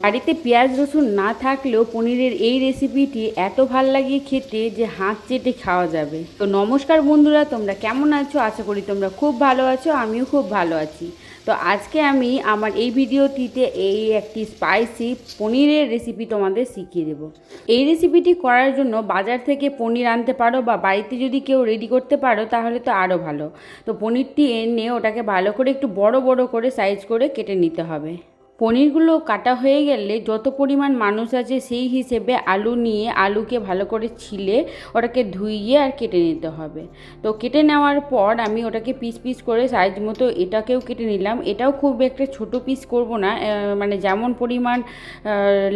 বাড়িতে পেঁয়াজ, রসুন না থাকলেও পনিরের এই রেসিপিটি এত ভালো লাগে খেতে যে হাত চেটে খাওয়া যাবে। তো নমস্কার বন্ধুরা, তোমরা কেমন আছো? আশা করি তোমরা খুব ভালো আছো, আমিও খুব ভালো আছি। তো আজকে আমি আমার এই ভিডিওটিতে এই একটি স্পাইসি পনিরের রেসিপি তোমাদের শিখিয়ে দেবো। এই রেসিপিটি করার জন্য বাজার থেকে পনির আনতে পারো বা বাড়িতে যদি কেউ রেডি করতে পারো, তাহলে তো আরও ভালো। তো পনিরটি এনে ওটাকে ভালো করে একটু বড় বড় করে সাইজ করে কেটে নিতে হবে। পনিরগুলো কাটা হয়ে গেলে যত পরিমাণ মানুষ আছে সেই হিসেবে আলু নিয়ে আলুকে ভালো করে ছিলে ওটাকে ধুইয়ে আর কেটে নিতে হবে। তো কেটে নেওয়ার পর আমি ওটাকে পিস পিস করে সাইজ মতো এটাকেও কেটে নিলাম। এটাও খুব একটা ছোট পিস করব না মানে যেমন পরিমাণ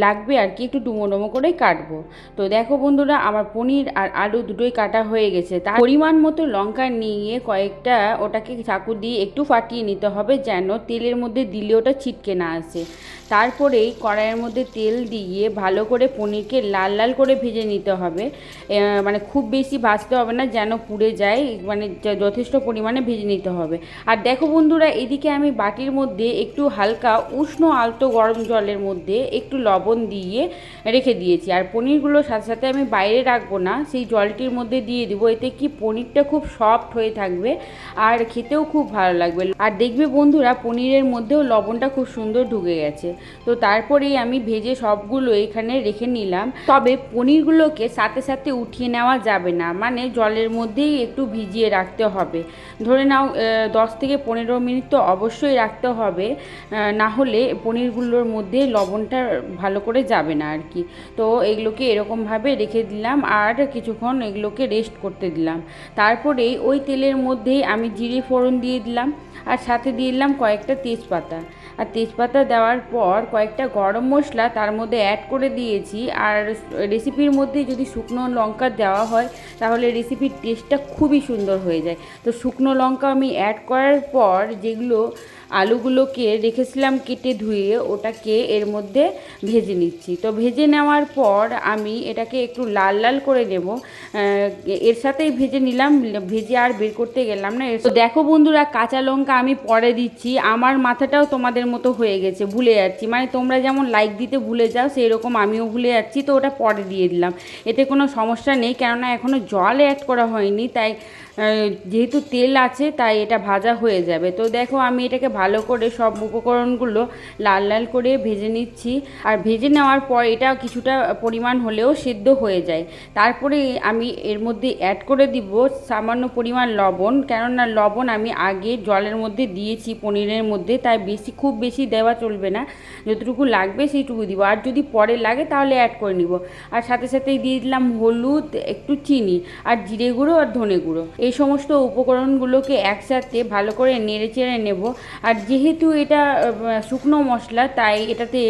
লাগবে আর কি একটু ডুমো ডুমো করে কাটবো। তো দেখো বন্ধুরা, আমার পনির আর আলু দুটোই কাটা হয়ে গেছে। তার পরিমাণ মতো লঙ্কা নিয়ে কয়েকটা ওটাকে চাকু দিয়ে একটু ফাটিয়ে নিতে হবে যেন তেলের মধ্যে দিলে ওটা ছিটকে না আসে। তারপরেই কড়াইয়ের মধ্যে তেল দিয়ে ভালো করে পনিরকে লাল লাল করে ভেজে নিতে হবে। মানে খুব বেশি ভাজতে হবে না, যেন পুড়ে যায় মানে যথেষ্ট পরিমাণে ভেজে নিতে হবে। আর দেখো বন্ধুরা, এদিকে আমি বাটির মধ্যে একটু হালকা উষ্ণ আলতো গরম জলের মধ্যে একটু লবণ দিয়ে রেখে দিয়েছি। আর পনিরগুলো সাথে সাথে আমি বাইরে রাখব না, সেই জলটির মধ্যে দিয়ে দিব। এতে কি পনিরটা খুব সফট হয়ে থাকবে আর খেতেও খুব ভালো লাগবে। আর দেখবে বন্ধুরা, পনিরের মধ্যেও লবণটা খুব সুন্দর ঢুকে গেছে। তো তারপরেই আমি ভেজে সবগুলো এখানে রেখে নিলাম। তবে পনিরগুলোকে সাথে সাথে উঠিয়ে নেওয়া যাবে না। মানে জলের মধ্যেই একটু ভিজিয়ে রাখতে হবে। ধরে নাও দশ থেকে পনেরো মিনিট তো অবশ্যই রাখতে হবে। না হলে পনিরগুলোর মধ্যে লবণটা ভালো করে যাবে না আর কি। তো এগুলোকে এরকমভাবে রেখে দিলাম আর কিছুক্ষণ এগুলোকে রেস্ট করতে দিলাম। তারপরেই ওই তেলের মধ্যেই আমি জিরে ফোড়ন দিয়ে দিলাম। আর সাথে দিয়ে দিলাম কয়েকটা তেজপাতা। আর তেজপাতা দেওয়ার পর কয়েকটা গরম মশলা তার মধ্যে অ্যাড করে দিয়েছি। আর রেসিপির মধ্যে যদি শুকনো লঙ্কা দেওয়া হয়, তাহলে রেসিপির টেস্টটা খুবই সুন্দর হয়ে যায়। তো শুকনো লঙ্কা আমি অ্যাড করার পর যেগুলো আলুগুলোকে রেখেছিলাম কেটে ধুয়ে ওটাকে এর মধ্যে ভেজে নিচ্ছি। তো ভেজে নেওয়ার পর আমি এটাকে একটু লাল লাল করে নেব। এর সাথেই ভেজে নিলাম, ভেজে আর বের করতে গেলাম না। তো দেখো বন্ধুরা, কাঁচা লঙ্কা আমি পরে দিচ্ছি। আমার মাথাটাও তোমাদের মতো হয়ে গেছে, ভুলে যাচ্ছি। মানে তোমরা যেমন লাইক দিতে ভুলে যাও সেই রকম আমিও ভুলে যাচ্ছি। তো ওটা পরে দিয়ে দিলাম। এতে কোনো সমস্যা নেই, কেননা এখনও জল অ্যাড করা হয়নি। তাই যেহেতু তেল আছে, তাই এটা ভাজা হয়ে যাবে। তো দেখো, আমি এটাকে ভালো করে সব উপকরণগুলো লাল লাল করে ভেজে নিচ্ছি। আর ভেজে নেওয়ার পর এটা কিছুটা পরিমাণ হলেও সেদ্ধ হয়ে যায়। তারপরে আমি এর মধ্যে অ্যাড করে দিব সামান্য পরিমাণ লবণ। কেননা লবণ আমি আগে জলের মধ্যে দিয়েছি, পনিরের মধ্যে। তাই বেশি, খুব বেশি দেওয়া চলবে না। যতটুকু লাগবে সেইটুকু দিব। আর যদি পরে লাগে, তাহলে অ্যাড করে নিব। আর সাথে সাথেই দিয়ে দিলাম হলুদ, একটু চিনি, আর জিরে গুঁড়ো আর ধনে গুঁড়ো। এই সমস্ত উপকরণগুলোকে একসাথে ভালো করে নেড়ে চেড়ে নেব। আর যেহেতু এটা শুকনো মশলা, তাই এটাতে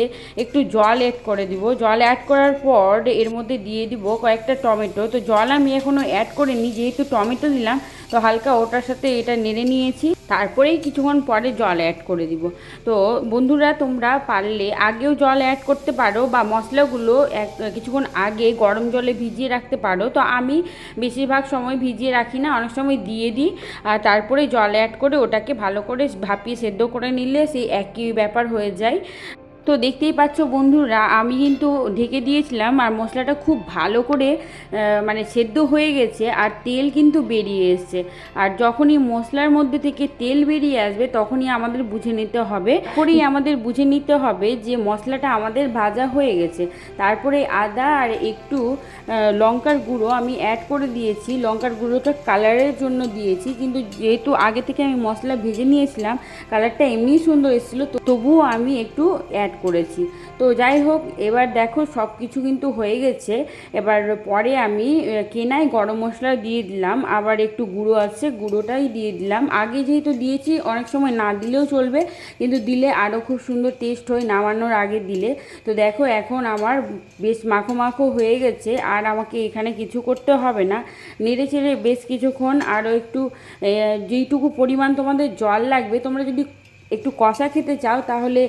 একটু জল অ্যাড করে দিব। জল অ্যাড করার পর এর মধ্যে দিয়ে দিব কয়েকটা টমেটো। তো জল আমি এখনও অ্যাড করিনি, যেহেতু টমেটো দিলাম তো হালকা ওটার সাথে এটা নেড়ে নিয়েছি। তারপরেই কিছুক্ষণ পরে জল অ্যাড করে দিব। তো বন্ধুরা, তোমরা পারলে আগেও জল অ্যাড করতে পারো বা মশলাগুলো এক, কিছুক্ষণ আগে গরম জলে ভিজিয়ে রাখতে পারো। তো আমি বেশিরভাগ সময় ভিজিয়ে রাখি না, অনেক সময় দিয়ে দিই। আর তারপরে জল অ্যাড করে ওটাকে ভালো করে ভাপিয়ে সেদ্ধ করে নিলে সেই একই ব্যাপার হয়ে যায়। তো দেখতেই পাচ্ছ বন্ধুরা, আমি কিন্তু ঢেকে দিয়েছিলাম আর মশলাটা খুব ভালো করে মানে সেদ্ধ হয়ে গেছে আর তেল কিন্তু বেরিয়ে এসছে। আর যখনই মশলার মধ্যে থেকে তেল বেরিয়ে আসবে, তখনই আমাদের বুঝে নিতে হবে। পরেই আমাদের বুঝে নিতে হবে যে মশলাটা আমাদের ভাজা হয়ে গেছে। তারপরে আদা আর একটু লঙ্কার গুঁড়ো আমি অ্যাড করে দিয়েছি। লঙ্কার গুঁড়োটা কালারের জন্য দিয়েছি। কিন্তু যেহেতু আগে থেকে আমি মশলা ভেজে নিয়েছিলাম কালারটা এমনিই সুন্দর এসেছিল তবুও আমি একটু অ্যাড করেছি। তো যাই হোক এবার দেখো সব কিছু কিন্তু হয়ে গেছে। এবার পরে আমি কেনায় গরম মশলা দিয়ে দিলাম। আবার একটু গুঁড়ো আছে, গুঁড়োটাই দিয়ে দিলাম। আগে যেহেতু দিয়েছি, অনেক সময় না দিলেও চলবে। কিন্তু দিলে আরও খুব সুন্দর টেস্ট হয়, নামানোর আগে দিলে। তো দেখো এখন আমার বেশ মাখো মাখো হয়ে গেছে। আর আমাকে এখানে কিছু করতে হবে না। নেড়ে চেড়ে বেশ কিছুক্ষণ আরও একটু যেইটুকু পরিমাণ তোমাদের জল লাগবে, তোমরা যদি একটু কষা খেতে চাও, তাহলে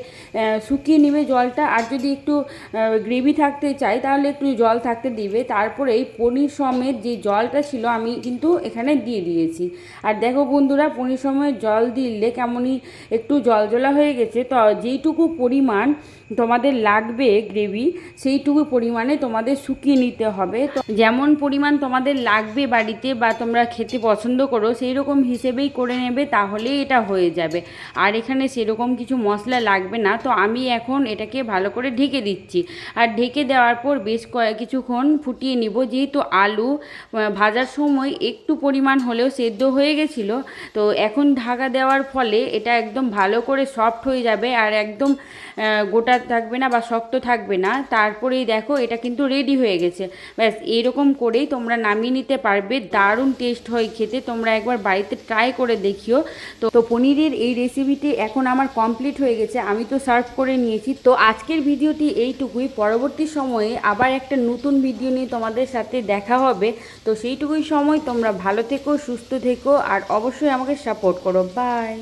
শুকিয়ে নেবে জলটা, আর যদি একটু গ্রেভি থাকতে চাই, তাহলে একটু জল থাকতে দিবে। তারপরে এই পনির সমেত যে জলটা ছিল, আমি কিন্তু এখানে দিয়ে দিয়েছি। আর দেখো বন্ধুরা, পনির সময়ের জল দিলে কেমনই একটু জল জলা হয়ে গেছে। তো যেইটুকু পরিমাণ তোমাদের লাগবে গ্রেভি সেইটুকু পরিমাণে তোমাদের শুকিয়ে নিতে হবে। তো যেমন পরিমাণ তোমাদের লাগবে বাড়িতে বা তোমরা খেতে পছন্দ করো সেই রকম হিসেবেই করে নেবে তাহলেই এটা হয়ে যাবে। আর এখানে সেরকম কিছু মশলা লাগবে না তো আমি এখন এটাকে ভালো করে ঢেকে দিচ্ছি। আর ঢেকে দেওয়ার পর বেশ কয়েক কিছুক্ষণ ফুটিয়ে নিব যেহেতু আলু ভাজার সময় একটু পরিমাণ হলেও সেদ্ধ হয়ে গেছিল তো এখন ঢাকা দেওয়ার ফলে এটা একদম ভালো করে সফট হয়ে যাবে আর একদম আহ, গোটা থাকবে না বা শক্ত থাকবে না, তারপরেই দেখো এটা কিন্তু রেডি হয়ে গেছে। ব্যাস, এরকম করেই তোমরা নামিয়ে নিতে পারবে, দারুণ টেস্ট হয় খেতে, তোমরা একবার বাড়িতে ট্রাই করে দেখিও। তো তো পনিরের এই রেসিপিটি এখন আমার কমপ্লিট হয়ে গেছে, আমি তো সার্ভ করে নিয়েছি। তো আজকের ভিডিওটি এইটুকুই, পরবর্তী সময়ে আবার একটা নতুন ভিডিও নিয়ে তোমাদের সাথে দেখা হবে। তো সেইটুকুই সময়, তোমরা ভালো থেকো, সুস্থ থেকো, আর অবশ্যই আমাকে সাপোর্ট করো। বাই